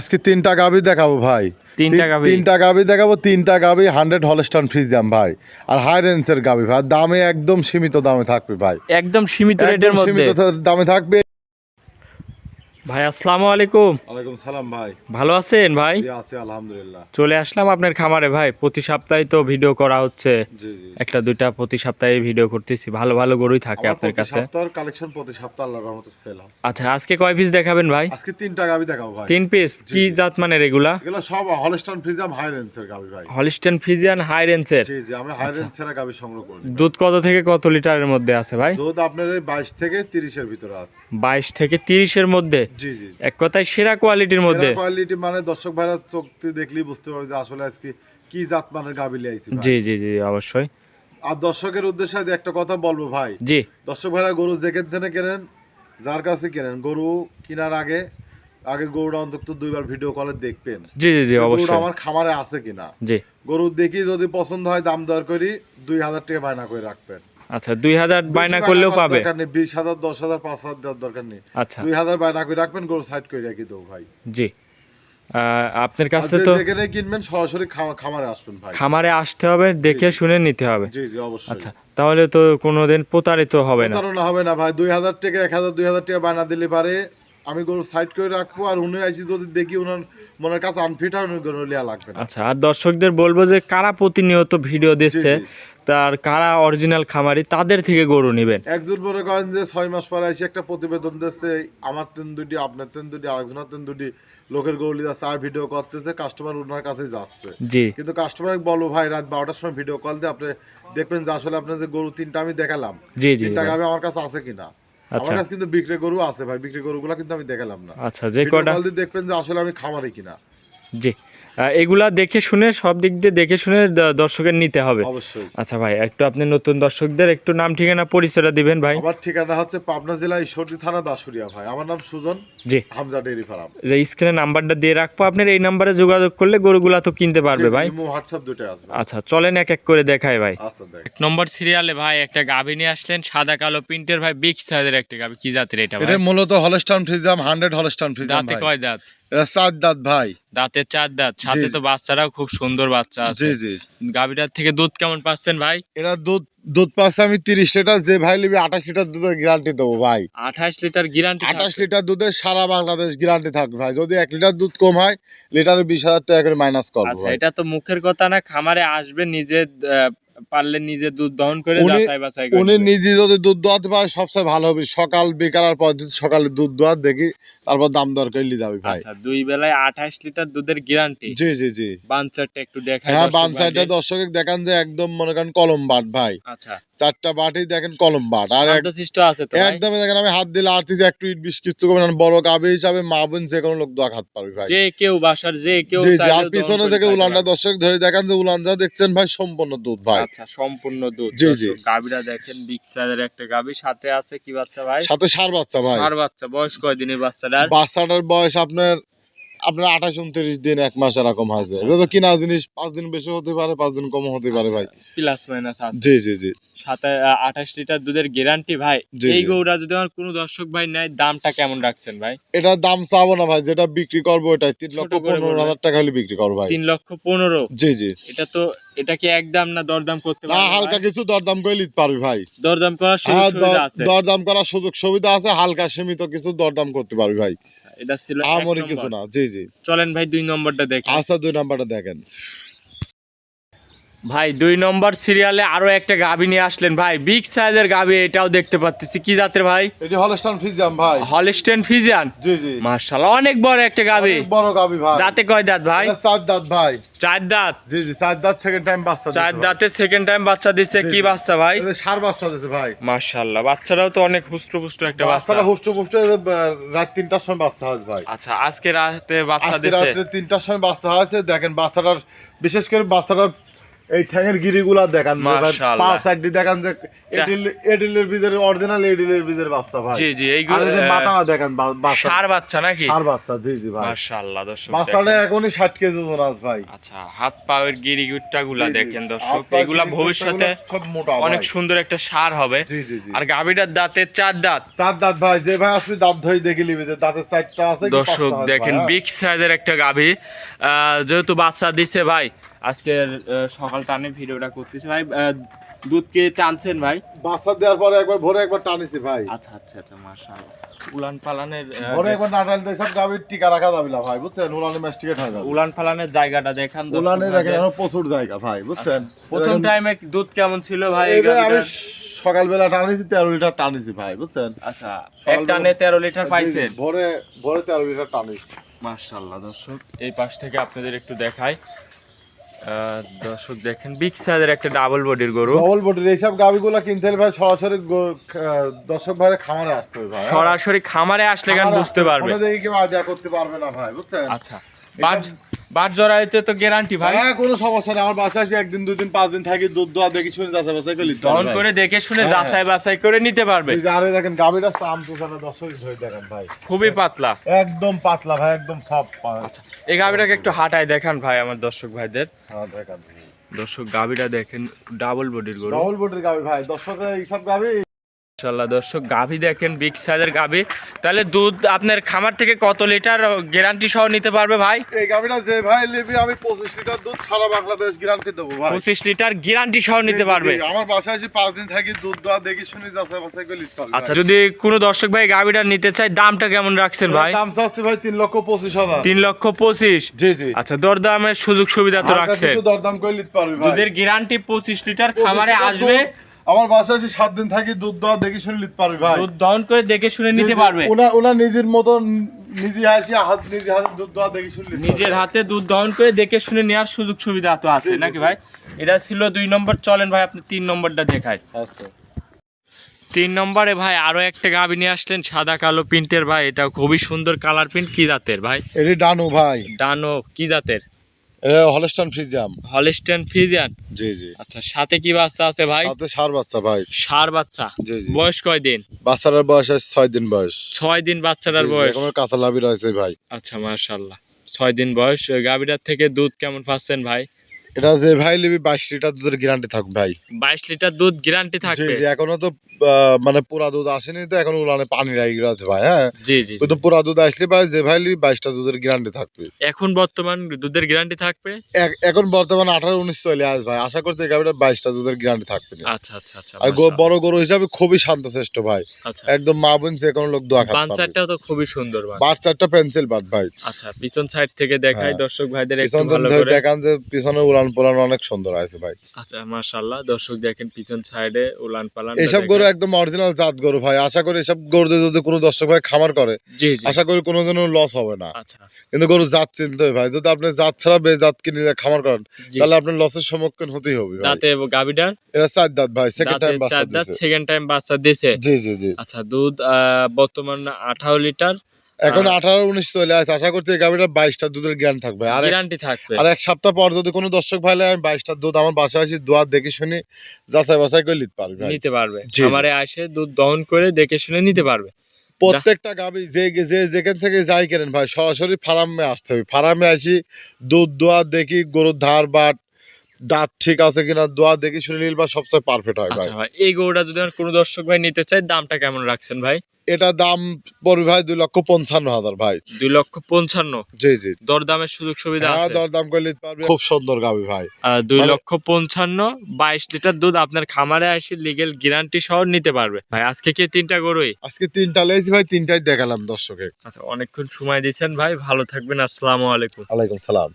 আজকে তিনটা গাবি দেখাবো ভাই। তিনটা গাভি গাভী? তিনটা দেখাবো তিনটা গাবি হান্ড্রেড হলস্টান দাম ভাই। আর হাই রেঞ্জের গাবি ভাই দামে একদম সীমিত দামে থাকবে ভাই। একদম সীমিত রেটের মধ্যে? সীমিত দামে থাকবে। ভাই আসসালামু আলাইকুম। ওয়ালাইকুম সালাম ভাই। ভালো আছেন ভাই? জি আছি আলহামদুলিল্লাহ। চলে আসলাম আপনার খামারে ভাই। প্রতি সপ্তাহে তো ভিডিও করা হচ্ছে। জি জি একটা দুইটা প্রতি সপ্তাহে ভিডিও করতেছি। ভালো ভালো গরুই থাকে আপনার কাছে। সপ্তাহের কালেকশন প্রতি সপ্তাহ আল্লাহর রহমতে সেল আছে। আচ্ছা আজকে কয় পিস দেখাবেন ভাই? আজকে তিনটা গাবি দেখাবো ভাই। তিন পিস কি জাত মানের এগুলা এগুলো সব হলস্টান ফ্রিজিয়াম হাই রেঞ্জের গাবি ভাই। হলিস্টেন ফিজিয়ান হাই রেঞ্জের জি জি আমি হাই। রেঞ্জের গাবি সংগ্রহ করি। দুধ কত থেকে কত লিটারের মধ্যে আছে ভাই? দুধ আপনার এই বাইশ থেকে তিরিশের ভিতরে আছে। বাইশ থেকে তিরিশের মধ্যে? জি জি এক কথায় সেরা কোয়ালিটির মধ্যে। কোয়ালিটি মানে দর্শক ভাইরা চোখ দেখলেই বুঝতে পারবে যে আসলে আজকে কি জাত মানের আইছি। জি জি জি অবশ্যই। আর দর্শকের উদ্দেশ্যে একটা কথা বলব ভাই। জি। দর্শক ভাইরা গরু যেখান থেকে কেনেন যার কাছে কেনেন গরু কেনার আগে আগে গরুটা অন্তত দুইবার ভিডিও কলে দেখবেন। জি জি জি অবশ্যই। আমার খামারে আছে কিনা। জি। গরু দেখি যদি পছন্দ হয় দাম দর করি দুই হাজার টাকা বায়না করে রাখবেন। আচ্ছা দুই হাজার বায়না করলেও পাবে? বিশ হাজার দশ হাজার পাঁচ হাজার দেওয়ার দরকার নেই। আচ্ছা। দুই হাজার বায়না করে রাখবেন গরু সাইড করে রেখে দেবো ভাই। জি। আপনার কাছে তো যেখানে কিনবেন সরাসরি খামারে আসবেন ভাই। খামারে আসতে হবে দেখে শুনে নিতে হবে। জি জি অবশ্যই। আচ্ছা তাহলে তো কোনোদিন প্রতারিত হবে না। প্রতারণা হবে না ভাই। দুই হাজার টাকা এক হাজার দুই হাজার টাকা বায়না দিলে পারে। আমি গরু সাইড করে রাখব আর উনি আইসি যদি দেখি ওনার মনের কাছে আনফিট লিয়া লাগবে আচ্ছা আর দর্শকদের বলব যে কারা প্রতিনিয়ত ভিডিও দিচ্ছে তার কারা অরিজিনাল খামারি তাদের থেকে গরু নেবেন। একজন মনে করেন যে ছয় মাস পরে এসে একটা প্রতিবেদন দিচ্ছে আমার তেন দুটি আপনার তেন দুটি আরেকজনের তেন দুটি লোকের গরু লিয়ে যাচ্ছে আর ভিডিও করতেছে কাস্টমার ওনার কাছে যাচ্ছে। জি। কিন্তু কাস্টমার বলো ভাই রাত বারোটার সময় ভিডিও কল দিয়ে আপনি দেখবেন যে আসলে আপনার যে গরু তিনটা আমি দেখালাম জি জি। গাবে আমার কাছে আছে কিনা? আমার কাছে কিন্তু বিক্রি গরু আছে ভাই বিক্রি গরুগুলো কিন্তু আমি দেখালাম না। আচ্ছা যে দিয়ে দেখবেন যে আসলে আমি খামারি কিনা। জি। এগুলা দেখে শুনে সব দিক দিয়ে দেখে শুনে দর্শকের নিতে হবে। অবশ্যই। আচ্ছা ভাই একটু আপনি নতুন দর্শকদের একটু নাম ঠিকানা পরিচয়টা দিবেন ভাই। আমার ঠিকানা হচ্ছে পাবনা জেলা ঈশ্বরদী থানা দাসুরিয়া ভাই। আমার নাম সুজন জি। Hamza dairy farm. যে স্ক্রিনে নাম্বারটা দিয়ে রাখব আপনার এই নাম্বারে যোগাযোগ করলে গরুগুলা তো কিনতে পারবে ভাই। হোয়াটসঅ্যাপ দুটোই আসবে। আচ্ছা চলেন এক এক করে দেখাই ভাই। আচ্ছা দেখ। এক নম্বর সিরিয়ালে ভাই একটা গাভী নিয়ে আসলেন সাদা কালো প্রিন্টের ভাই বিগ সাইজের একটা গাভী। কি জাতের এটা ভাই? এটা মূলত Holstein Friesian hundred Holstein Friesian দাঁতে ভাই। কয় দাঁত এটা চার দাঁত ভাই। দাঁতের চার দাঁত সাথে তো বাচ্চারাও খুব সুন্দর বাচ্চা আছে। জি। জি গাভীটার থেকে দুধ কেমন পাচ্ছেন ভাই? এটা দুধ দুধ পাচ্ছে আমি তিরিশ লিটার যে ভাই নিবি আঠাশ লিটার দুধের গ্যারান্টি দেবো ভাই। আঠাশ লিটার গ্যারান্টি আঠাশ লিটার দুধের সারা বাংলাদেশ গ্যারান্টি থাকবে ভাই। যদি এক লিটার দুধ কম হয় লিটারে বিশ হাজার টাকা করে মাইনাস করব আচ্ছা এটা তো মুখের কথা না খামারে আসবে নিজে পারলে নিজে দুধ দহন করে যাচাই বাছাই করে উনি নিজে যদি দুধ দোয়াতে পারে সবচেয়ে ভালো হবে। সকাল বিকাল আর পর যদি সকালে দুধ দোয়াত দেখি তারপর দাম দর করে নিয়ে যাবে ভাই। আচ্ছা দুই বেলায় আঠাশ লিটার দুধের গ্যারান্টি জি জি জি। বাঞ্চারটা একটু দেখাই হ্যাঁ বানচারটা দর্শক দেখান যে একদম মনে করেন কলম বাট ভাই। আচ্ছা। চারটা বাটই দেখেন কলম বাট আর আছে তো একদমই দেখেন আমি হাত দিলে আর যে একটু ইট বিশ কিছু করবেন বড় গাবে হিসাবে মা বোন যে কোনো লোক দোয়া খাত পারবে ভাই। যে কেউ বাসার যে কেউ চাইলেও আর পিছনে থেকে উলানটা দর্শক ধরে দেখান যে উলান যা দেখছেন ভাই সম্পূর্ণ দুধ ভাই। আচ্ছা সম্পূর্ণ দুধ জি, জি। গাবিটা দেখেন বিগ সাইজের একটা গাবি সাথে আছে কি বাচ্চা ভাই? সাথে সার বাচ্চা ভাই। আর বাচ্চা বয়স কয় দিনের বাচ্চাটার? বাচ্চাটার বয়স আপনার আপনার আঠাশ উনত্রিশ দিন এক মাস এরকম হয়েছে। যেহেতু কিনা জিনিস পাঁচ দিন বেশি হতে পারে পাঁচ দিন কম হতে পারে ভাই। প্লাস মাইনাস আছে। জি জি জি। আঠাশ লিটার দুধের গ্যারান্টি ভাই। এই। গরুটা যদি আমার কোনো দর্শক ভাই নেয় দামটা কেমন রাখছেন ভাই? এটার দাম চাবো না ভাই যেটা বিক্রি করব এটাই তিন লক্ষ পনেরো হাজার টাকা হলে বিক্রি করব ভাই। তিন লক্ষ পনেরো? জি জি। এটা তো এটা কি একদম না দরদাম করতে না পারবে হালকা কিছু দরদাম করে নিতে পারবি ভাই। দরদাম করার সুযোগ হ্যাঁ সুবিধা আছে। দরদাম করার সুযোগ সুবিধা আছে হালকা সীমিত কিছু দরদাম করতে পারবি ভাই। আচ্ছা, এটা ছিল এক আমরি নম্বর। কিছু না জি। জি চলেন ভাই দুই নম্বরটা দেখেন আচ্ছা দুই নম্বরটা দেখেন। ভাই দুই নম্বর সিরিয়ালে আরও একটা গাভী নিয়ে আসলেন ভাই। বিগ সাইজের গাভী এটাও দেখতে পাচ্ছি কি জাতের ভাই? এটি হলস্টান ফিজাম ভাই। হলিস্টেন ফিজিয়ান জি জি। মার্শাল্লাহ অনেক বড় একটা গাভী বড় গাবি ভাই। দাঁতে কয় দাঁত ভাই? চার দাঁত ভাই। চার দাঁত? জি জি চার দাঁত সেকেন্ড টাইম বাচ্চা চার দাঁতে সেকেন্ড টাইম বাচ্চা দিচ্ছে কি বাচ্চা ভাই? সার বাচ্চা দিছে ভাই। মার্শাল্লাহ বাচ্চারাও তো অনেক হুষ্ট পুষ্ট একটা বাচ্চা। বাচ্চাটা হুষ্ট পুষ্ট রাত তিনটার সময় বাচ্চা হয় ভাই। আচ্ছা আজকে রাতে বাচ্চা আজকে দিচ্ছে রাত্রে তিনটার সময় বাচ্চা হয়েছে। দেখেন বাচ্চাটার বিশেষ করে বাচ্চাটার এই ঠ্যাঙের গিরিগুলা দেখান পা সাইড দেখান যে এডিল- এডিলের বীজের অরিজিনাল এডিলের বীজের বাচ্চা ভাই। জি জি এই যে দেখান বাচ্চা। সার বাচ্চা নাকি? সার বাচ্চা জি জি ভাই। মাশাআল্লাহ দর্শক বাচ্চাটা এখনই ষাট কেজি ওজন আছে ভাই। আচ্ছা হাত পায়ের। দেখেন দর্শক এগুলা ভবিষ্যতে সব মোটা অনেক সুন্দর একটা সার হবে। জি জি জি। আর গাভীটার দাঁতে চার দাঁত। চার দাঁত ভাই যে ভাই আসলে দাঁত ধরে দেখে যে দাঁতের চারটা আছে দর্শক দেখেন হ্যাঁ? বিগ সাইজের একটা গাভী। আহ, যেহেতু বাচ্চা দিছে ভাই আজকের সকাল টানে ভিডিওটা করতেছি। ভাই আহ, দুধ কে টানছেন ভাই? বাচ্চা দেওয়ার পরে একবার ভোরে একবার টানিছি ভাই। আচ্ছা আচ্ছা আচ্ছা মাশাআল্লাহ। উলান পালানের ভোরে একবার না টানলে সব গাভীর টিকা রাখা যাবে না ভাই বুঝছেন? উলানে ম্যাস্টিকেট হয়ে যাবে। উলান পালানের জায়গাটা দেখান দর্শক উলানে দেখেন এখন প্রচুর জায়গা ভাই বুঝছেন? আচ্ছা, প্রথম দেখেন, টাইমে দুধ কেমন ছিল ভাই এই আমি সকালবেলা টানিছি তেরো লিটার টানিছি ভাই বুঝছেন? আচ্ছা এক টানে তেরো লিটার পাইছেন? ভোরে ভোরে তেরো লিটার টানিছি। মার্শাল্লাহ দর্শক এই পাশ থেকে আপনাদের একটু দেখাই। দর্শক দেখেন বিগ সাইজের একটা ডাবল বডির গরু। ডাবল বডির এইসব গাভিগুলো কিনতে হলে ভাই সরাসরি দর্শক ভাইয়ের খামারে আসতে হবে ভাই? সরাসরি খামারে আসলে কেন বুঝতে পারবে? জায়গায় কেউ আইডিয়া করতে পারবে না ভাই বুঝছেন? আচ্ছা বাট জরাইতে তো গ্যারান্টি ভাই। হ্যাঁ কোনো সমস্যা নেই। আমার বাসায় আসি একদিন দুদিন পাঁচ দিন থাকি দুধ দোয়া দেখি শুনে যাচাই বাছাই করে দহন করে দেখে শুনে হ্যাঁ। যাচাই বাছাই করে নিতে পারবে। আরে দেখেন গাভিটা চাম তুষানো দর্শক ধরে দেখেন ভাই। খুবই পাতলা। একদম পাতলা ভাই একদম সব এই গাভিটাকে একটু হাঁটায় দেখান ভাই আমার দর্শক ভাইদের। হ্যাঁ দেখেন। দর্শক গাভিটা দেখেন ডাবল বডির গরু। ডবল বডির গাভি ভাই দর্শকের এইসব গাভি ইনশাল্লাহ দর্শক গাভি দেখেন বিগ সাইজের গাভি। তাহলে দুধ আপনার খামার থেকে কত লিটার গ্যারান্টি সহ নিতে পারবে ভাই? এই গাভিটা যে ভাই নিবি আমি পঁচিশ লিটার দুধ সারা বাংলাদেশ গ্যারান্টি দেবো ভাই। পঁচিশ লিটার গ্যারান্টি সহ নিতে পারবে। আমার বাসায় আসি পাঁচ দিন থাকি দুধ দোয়া দেখি শুনি যাচাই বাছাই করে লিখতে পারবে। আচ্ছা যদি কোনো দর্শক ভাই গাভিটা নিতে চায় দামটা কেমন রাখছেন ভাই? দাম চাচ্ছি ভাই তিন লক্ষ পঁচিশ হাজার। তিন লক্ষ পঁচিশ? জি জি। আচ্ছা দরদামের সুযোগ সুবিধা তো রাখছেন। দরদাম করে নিতে পারবি ভাই। দুধের গ্যারান্টি পঁচিশ লিটার খামারে আসবে। আমার বাসায় আসি সাত দিন থাকি দুধ দোয়া দেখে শুনে নিতে পারবে ভাই। দুধ দহন করে দেখে শুনে নিতে পারবে। ওনা ওনা নিজের মতন নিজে আসি হাত নিজে হাতে দুধ দোয়া দেখি শুনে নিজের হাতে দুধ দহন করে দেখে শুনে নেওয়ার সুযোগ সুবিধা তো আছে নাকি ভাই? এটা ছিল দুই নম্বর চলেন ভাই আপনি তিন নম্বরটা দেখায় আচ্ছা। তিন নম্বরে ভাই আরও একটা গাবি নিয়ে আসলেন সাদা কালো প্রিন্টের ভাই এটা খুবই সুন্দর কালার প্রিন্ট কি জাতের ভাই? এটি ডানু ভাই। ডানো কি জাতের? Holstein Friesian. হলিস্টেন ফিজিয়ান জি জি। আচ্ছা সাথে কি বাচ্চা আছে ভাই? সাথে সার বাচ্চা ভাই। সার বাচ্চা? জি জি। বয়স কয় দিন? বাচ্চাটার বয়স আছে ছয় দিন বয়স। ছয় দিন বাচ্চাটার বয়স? এখনও কাঁচা লাভি রয়েছে ভাই। আচ্ছা ছয় দিন বয়স। গাভিটার থেকে দুধ কেমন পাচ্ছেন ভাই? এটা যে ভাই লিবি বাইশ লিটার দুধের গ্যারান্টি থাকবে ভাই। বাইশ লিটার দুধ গ্যারান্টি থাকবে? জি এখনও তো মানে পুরা দুধ আসেনি তো এখন উলানে পানি আছে ভাই হ্যাঁ? জি জি কিন্তু পুরা দুধ আসলে ভাই যে ভাই লিবি বাইশটা দুধের গ্যারান্টি থাকবে। এখন বর্তমান দুধের গ্যারান্টি থাকবে? এখন বর্তমান আঠারো উনিশ চলে আস ভাই আশা করছি এই বাইশটা দুধের গ্যারান্টি থাকবে আচ্ছা আচ্ছা আচ্ছা আর বড় গরু হিসাবে খুবই শান্তশ্রেষ্ঠ ভাই। আচ্ছা। একদম মা বোন যে কোনো লোক দোয়া খাবে বাঞ্চারটাও তো খুবই সুন্দর ভাই বার চারটা পেন্সিল বাট ভাই। আচ্ছা পিছন সাইড থেকে দেখাই হ্যাঁ। দর্শক ভাইদের একটু ভালো করে। দেখান যে পিছনে উড়ান পোলান অনেক সুন্দর আছে ভাই। আচ্ছা মাশাআল্লাহ। দর্শক দেখেন পিছন সাইডে উলান পালান এইসব গরু একদম অরিজিনাল জাত গরু ভাই। আশা করি এসব গরু যদি কোনো দর্শক ভাই খামার করে আশা করি কোনো লস হবে না। আচ্ছা। কিন্তু গরু জাত চিনতে হবে ভাই। যদি আপনি জাত ছাড়া বে জাত কিনে খামার করেন তাহলে আপনার লসের সম্মুখীন হতেই হবে দাঁতে গাবিটার এটা চার দাঁত ভাই সেকেন্ড টাইম বাচ্চা দিছে। সেকেন্ড টাইম বাচ্চা দিছে। জি জি জি। আচ্ছা দুধ বর্তমান আঠারো লিটার এখন আঠারো উনিশ চলে আসে আশা করছি এই গাভিটা বাইশটা দুধের জ্ঞান থাকবে। আর গ্যারান্টি থাকবে। আর এক সপ্তাহ পর যদি কোনো দর্শক ভাইলে আমি বাইশটা দুধ আমার বাসায় আসি দোয়ার দেখে শুনে যাচাই বাছাই করে নিতে পারবে। নিতে পারবে। আমারে আসে দুধ দহন করে দেখে শুনে নিতে পারবে। প্রত্যেকটা গাভি যে যে যেখান থেকে যাই কেনেন ভাই সরাসরি ফার্মে আসতে হবে। ফার্মে আসি দুধ দোয়া দেখি গরুর ধার বাট দাঁত ঠিক আছে কিনা দোয়া দেখি শুনে নিল বা সবচেয়ে পারফেক্ট হয় ভাই আচ্ছা ভাই। এই গরুটা যদি আমার কোনো দর্শক ভাই নিতে চায় দামটা কেমন রাখছেন ভাই? এটা দাম পড়বে ভাই দুই লক্ষ পঞ্চান্ন হাজার ভাই। দুই লক্ষ পঞ্চান্ন? জি জি। দরদামের সুযোগ সুবিধা হ্যাঁ আছে? দর দাম করে পারবে। খুব সুন্দর গাভি ভাই। দুই মানে- লক্ষ পঞ্চান্ন বাইশ লিটার দুধ আপনার খামারে আসে লিগেল গ্যারান্টি সহ নিতে পারবে। ভাই আজকে কি তিনটা গরুই? আজকে তিনটা লেগেছি ভাই তিনটাই দেখালাম দর্শকে। আচ্ছা অনেকক্ষণ সময় দিয়েছেন ভাই ভালো থাকবেন আসসালামু আলাইকুম। আলাইকুম সালাম।